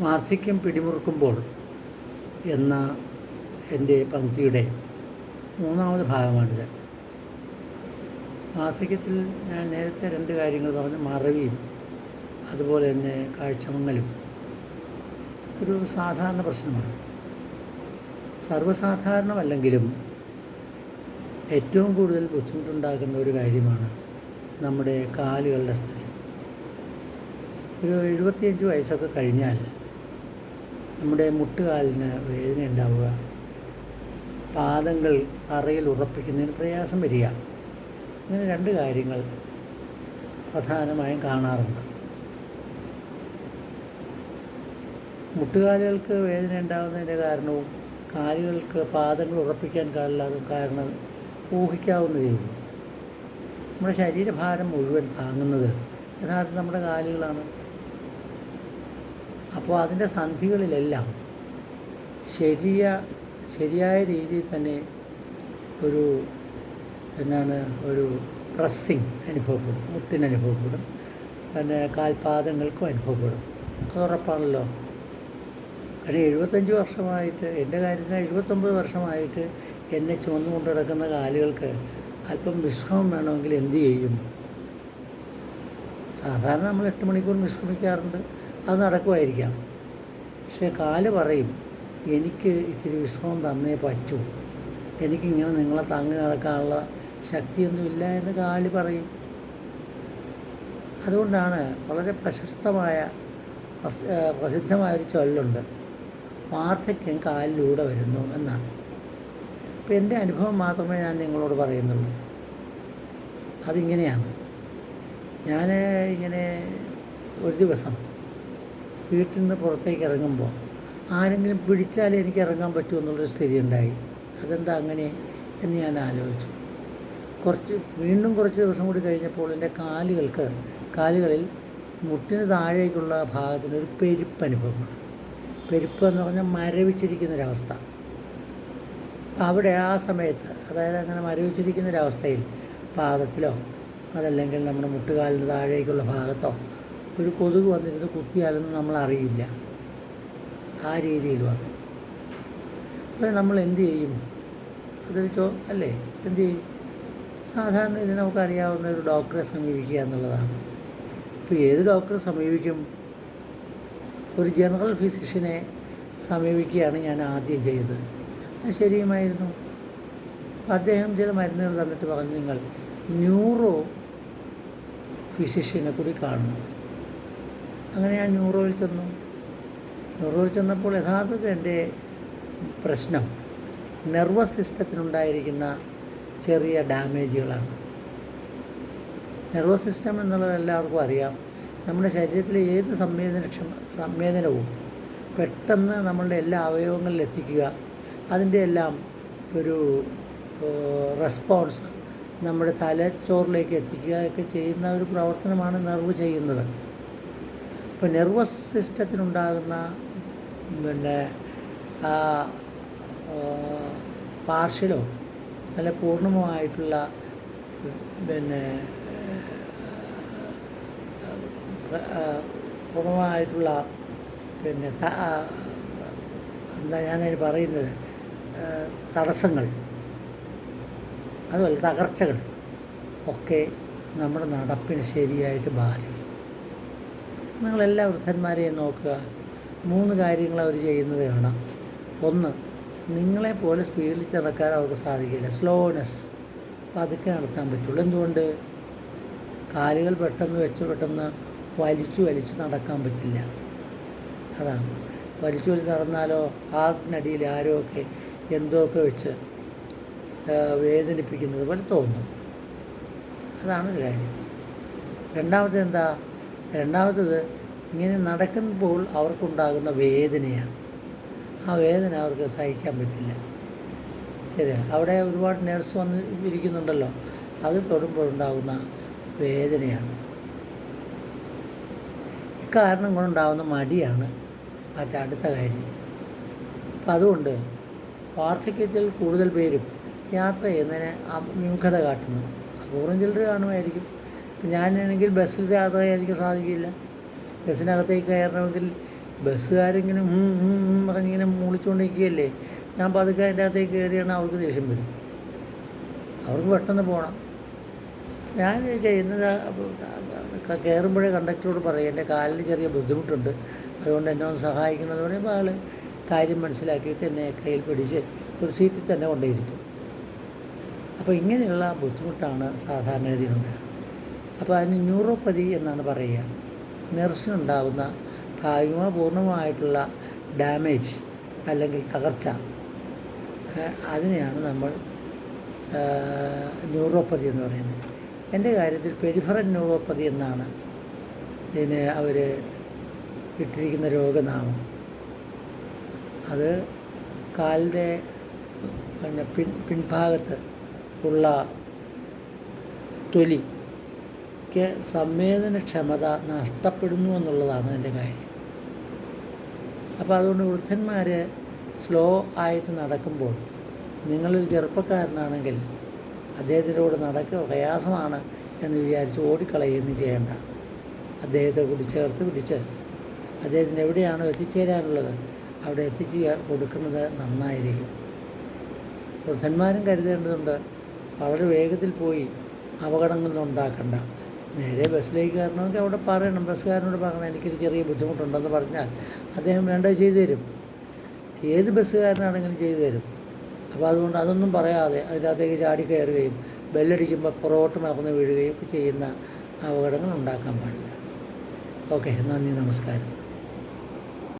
വാർദ്ധക്യം പിടിമുറുക്കുമ്പോൾ എന്ന എന്റെ പങ്ക്തിയുടെ മൂന്നാമത് ഭാഗമാണിത്. വാർദ്ധക്യത്തിൽ ഞാൻ നേരത്തെ രണ്ട് കാര്യങ്ങൾ പറഞ്ഞു മറവിയും അതുപോലെ തന്നെ കാഴ്ചമങ്ങലും ഒരു സാധാരണ പ്രശ്നമാണ്. സർവസാധാരണമല്ലെങ്കിലും ഏറ്റവും കൂടുതൽ ബുദ്ധിമുട്ടുണ്ടാക്കുന്ന ഒരു കാര്യമാണ് നമ്മുടെ കാലുകളുടെ സ്ഥിതി. ഒരു എഴുപത്തിയഞ്ച് വയസ്സൊക്കെ കഴിഞ്ഞാൽ നമ്മുടെ മുട്ടുകാലിന് വേദന ഉണ്ടാവുക. പാദങ്ങൾ അറയിൽ ഉറപ്പിക്കുന്നതിന് പ്രയാസം വരിക. ഇങ്ങനെ രണ്ട് കാര്യങ്ങൾ പ്രധാനമായും കാണാറുണ്ട്. മുട്ടുകാലുകൾക്ക് വേദന ഉണ്ടാകുന്നതിന്റെ കാരണവും കാലുകൾക്ക് പാദങ്ങൾ ഉറപ്പിക്കാൻ കാലില്ലാത്ത കാരണം ഊഹിക്കാവുന്നതേ ഉള്ളൂ. നമ്മുടെ ശരീരഭാരം മുഴുവൻ താങ്ങുന്നത് യഥാർത്ഥം നമ്മുടെ കാലുകളാണ്. അപ്പോൾ അതിന്റെ സന്ധികളിലെല്ലാം ശരിയ ശരിയായ രീതിയിൽ തന്നെ ഒരു എന്നാണ് ഒരു പ്രസ്സിങ് അനുഭവപ്പെടും മുട്ടിന് അനുഭവപ്പെടും പിന്നെ കാൽപാദങ്ങൾക്കും അനുഭവപ്പെടും. അത് ഉറപ്പാണല്ലോ. കാരണം എഴുപത്തഞ്ച് വർഷമായിട്ട് എന്റെ കാര്യത്തിന് എഴുപത്തൊമ്പത് വർഷമായിട്ട് എന്നെ ചുമന്നുകൊണ്ട് കിടക്കുന്ന കാലുകൾക്ക് അല്പം വിശ്രമം വേണമെങ്കിൽ എന്ത് ചെയ്യും? സാധാരണ നമ്മൾ എട്ട് മണിക്കൂർ വിശ്രമിക്കാറുണ്ട്. അത് നടക്കുമായിരിക്കാം. പക്ഷേ കാൽ പറയും എനിക്ക് ഇച്ചിരി വിശ്രമം തന്നേ പറ്റൂ. എനിക്കിങ്ങനെ നിങ്ങളെ താങ്ങി നടക്കാനുള്ള ശക്തിയൊന്നുമില്ല എന്ന് കാൽ പറയും. അതുകൊണ്ടാണ് വളരെ പ്രശസ്തമായ പ്രസിദ്ധമായൊരു ചൊല്ലുണ്ട് വാർദ്ധക്യം കാലിലൂടെ വരുന്നു എന്നാണ്. ഇപ്പം എന്റെ അനുഭവം മാത്രമേ ഞാൻ നിങ്ങളോട് പറയുന്നുള്ളൂ. അതിങ്ങനെയാണ്. ഞാൻ ഇങ്ങനെ ഒരു ദിവസം വീട്ടിൽ നിന്ന് പുറത്തേക്ക് ഇറങ്ങുമ്പോൾ ആരെങ്കിലും പിടിച്ചാലേ എനിക്ക് ഇറങ്ങാൻ പറ്റുമോ എന്നുള്ളൊരു സ്ഥിതി ഉണ്ടായി അതെന്താ അങ്ങനെ എന്ന് ഞാൻ ആലോചിച്ചു. കുറച്ച് വീണ്ടും കുറച്ച് ദിവസം കൂടി കഴിഞ്ഞപ്പോൾ എന്റെ കാലുകൾക്ക് കാലുകളിൽ മുട്ടിന് താഴേക്കുള്ള ഭാഗത്തിന് ഒരു പെരുപ്പ് അനുഭവമാണ്. പെരുപ്പ് എന്ന് പറഞ്ഞാൽ മരവിച്ചിരിക്കുന്നൊരവസ്ഥ. അവിടെ ആ സമയത്ത് അതായത് അങ്ങനെ മരവിച്ചിരിക്കുന്നൊരവസ്ഥയിൽ പാദത്തിലോ അതല്ലെങ്കിൽ നമ്മുടെ മുട്ടുകാലിന് താഴേക്കുള്ള ഭാഗത്തോ ഒരു കൊതുക് വന്നിരുന്ന് കുത്തിയാലൊന്നും നമ്മൾ അറിയില്ല ആ രീതിയിൽ വന്നു. അപ്പോൾ നമ്മൾ എന്ത് ചെയ്യും? അതൊരു ചോ അല്ലേ? എന്ത് ചെയ്യും? സാധാരണ ഇത് നമുക്കറിയാവുന്ന ഒരു ഡോക്ടറെ സമീപിക്കുക എന്നുള്ളതാണ്. ഇപ്പോൾ ഏത് ഡോക്ടറെ സമീപിക്കും? ഒരു ജനറൽ ഫിസിഷ്യനെ സമീപിക്കുകയാണ് ഞാൻ ആദ്യം ചെയ്തത്. അത് ശരിയുമായിരുന്നു? അദ്ദേഹം ചില മരുന്നുകൾ തന്നിട്ട് പറഞ്ഞു നിങ്ങൾ ന്യൂറോ ഫിസിഷ്യനെ കൂടി കാണണം. അങ്ങനെ ഞാൻ ന്യൂറോയിൽ ചെന്നു. ന്യൂറോയിൽ ചെന്നപ്പോൾ യഥാർത്ഥത്തിൽ എന്റെ പ്രശ്നം നെർവസ് സിസ്റ്റത്തിനുണ്ടായിരിക്കുന്ന ചെറിയ ഡാമേജുകളാണ്. നെർവസ് സിസ്റ്റം എന്നുള്ളത് എല്ലാവർക്കും അറിയാം. നമ്മുടെ ശരീരത്തിലെ ഏത് സംവേദനക്ഷമ സംവേദനവും പെട്ടെന്ന് നമ്മളുടെ എല്ലാ അവയവങ്ങളിൽ എത്തിക്കുക. അതിന്റെ എല്ലാം ഒരു റെസ്പോൺസ് നമ്മുടെ തലച്ചോറിലേക്ക് എത്തിക്കുക ഒക്കെ ചെയ്യുന്ന ഒരു പ്രവർത്തനമാണ് നെർവ് ചെയ്യുന്നത്. ഇപ്പോൾ നെർവസ് സിസ്റ്റത്തിനുണ്ടാകുന്ന പിന്നെ ആ പാർഷ്യലോ അല്ല പൂർണമായിട്ടുള്ള പിന്നെ പൂർണമായിട്ടുള്ള പിന്നെ എന്താ ഞാനതിന് പറയുന്നത് തടസ്സങ്ങൾ അതുപോലെ തകർച്ചകൾ ഒക്കെ നമ്മുടെ നടപ്പിനെ ശരിയായിട്ട് ബാധിക്കും. നിങ്ങളെല്ലാ വൃദ്ധന്മാരെയും നോക്കുക. മൂന്ന് കാര്യങ്ങൾ അവർ ചെയ്യുന്നത് കാണാം. ഒന്ന് നിങ്ങളെ പോലെ സ്പീഡിൽ നടക്കാൻ അവർക്ക് സാധിക്കില്ല. സ്ലോനെസ് പതുക്കെ നടത്താൻ പറ്റുള്ളൂ. എന്തുകൊണ്ട്? കാലുകൾ പെട്ടെന്ന് വെച്ച് പെട്ടെന്ന് വലിച്ചു വലിച്ച് നടക്കാൻ പറ്റില്ല. അതാണ്. വലിച്ചു വലിച്ച് നടന്നാലോ ആർക്കിനടിയിൽ ആരോ ഒക്കെ എന്തോ ഒക്കെ വെച്ച് വേദനിപ്പിക്കുന്നത് പോലെ തോന്നും. അതാണ് ഒരു കാര്യം. രണ്ടാമത്തെ എന്താ രണ്ടാമത്തത് ഇങ്ങനെ നടക്കുമ്പോൾ അവർക്കുണ്ടാകുന്ന വേദനയാണ്. ആ വേദന അവർക്ക് സഹിക്കാൻ പറ്റില്ല. ശരി അവിടെ ഒരുപാട് നേഴ്സ് വന്ന് ഇരിക്കുന്നുണ്ടല്ലോ. അത് തൊടുമ്പോഴുണ്ടാകുന്ന വേദനയാണ്. ഇക്കാരണം കൊണ്ടുണ്ടാകുന്ന മടിയാണ് മറ്റേ അടുത്ത കാര്യം. അപ്പം അതുകൊണ്ട് വാർദ്ധക്യത്തിൽ കൂടുതൽ പേരും യാത്ര ചെയ്യുന്നതിന് വിമുഖത കാട്ടുന്നു അപൂർവം ചിലർ കാണുമായിരിക്കും. ഞാനാണെങ്കിൽ ബസ്സിൽ യാത്ര ചെയ്യാൻ എനിക്ക് സാധിക്കില്ല. ബസ്സിനകത്തേക്ക് കയറണമെങ്കിൽ ബസ്സുകാരിങ്ങനെ അങ്ങനെ മൂളിച്ചുകൊണ്ടിരിക്കുകയല്ലേ ഞാൻ പതുക്കെ അതിന്റെ അകത്തേക്ക് കയറിയാണ് അവർക്ക് ദേഷ്യം വരും. അവർക്ക് പെട്ടെന്ന് പോകണം ഞാൻ ചെയ്യുന്നത് കയറുമ്പോഴേ കണ്ടക്ടറോട് പറയും എന്റെ കാലിന് ചെറിയ ബുദ്ധിമുട്ടുണ്ട്. അതുകൊണ്ട് എന്നെ ഒന്ന് സഹായിക്കുന്നത് പറയുമ്പോൾ ആൾ കാര്യം മനസ്സിലാക്കിയിട്ട് എന്നെ കയ്യിൽ പിടിച്ച് ഒരു സീറ്റിൽ തന്നെ കൊണ്ടേയിരുത്തും അപ്പോൾ ഇങ്ങനെയുള്ള ബുദ്ധിമുട്ടാണ് സാധാരണഗതിയിലുണ്ടാകുന്നത്. അപ്പോൾ അതിന് ന്യൂറോപ്പതി എന്നാണ് പറയുക. നെർസിനുണ്ടാകുന്ന ഭാഗികമോ പൂർണമായിട്ടുള്ള ഡാമേജ് അല്ലെങ്കിൽ തകർച്ച അതിനെയാണ് നമ്മൾ ന്യൂറോപ്പതി എന്ന് പറയുന്നത്. എന്റെ കാര്യത്തിൽ പെരിഫറൽ ന്യൂറോപ്പതി എന്നാണ് ഇതിന് അവർ ഇട്ടിരിക്കുന്ന രോഗനാമം. അത് കാലിന്റെ പിൻ പിൻഭാഗത്ത് ഉള്ള തൊലിക്ക് സംവേദനക്ഷമത നഷ്ടപ്പെടുന്നു എന്നുള്ളതാണ് എന്റെ കാര്യം. അപ്പോൾ അതുകൊണ്ട് വൃദ്ധന്മാർ സ്ലോ ആയിട്ട് നടക്കുമ്പോൾ നിങ്ങളൊരു ചെറുപ്പക്കാരനാണെങ്കിൽ അദ്ദേഹത്തിനോട് നടക്കുക പ്രയാസമാണ് എന്ന് വിചാരിച്ച് ഓടിക്കളയുന്നു ചെയ്യേണ്ട. അദ്ദേഹത്തെ കൂടി ചേർത്ത് പിടിച്ച് അദ്ദേഹത്തിന് എവിടെയാണോ എത്തിച്ചേരാനുള്ളത് അവിടെ എത്തിച്ച് കൊടുക്കുന്നത് നന്നായിരിക്കും. വൃദ്ധന്മാരും കരുതേണ്ടതുണ്ട് വളരെ വേഗത്തിൽ പോയി അപകടങ്ങളൊന്നും ഉണ്ടാക്കണ്ട. നേരെ ബസ്സിലേക്ക് കയറണമെങ്കിൽ അവിടെ പറയണം. ബസ്സുകാരനോട് പറയണം എനിക്കൊരു ചെറിയ ബുദ്ധിമുട്ടുണ്ടെന്ന് പറഞ്ഞാൽ അദ്ദേഹം വേണ്ട ചെയ്തു തരും. ഏത് ബസ്സുകാരനാണെങ്കിലും ചെയ്തു തരും. അപ്പോൾ അതുകൊണ്ട് അതൊന്നും പറയാതെ അതിനകത്തേക്ക് ചാടി കയറുകയും ബെല്ലടിക്കുമ്പോൾ പുറകോട്ട് മറന്ന് വീഴുകയും ചെയ്യുന്ന അപകടങ്ങൾ ഉണ്ടാക്കാൻ പാടില്ല. ഓക്കെ നന്ദി നമസ്കാരം.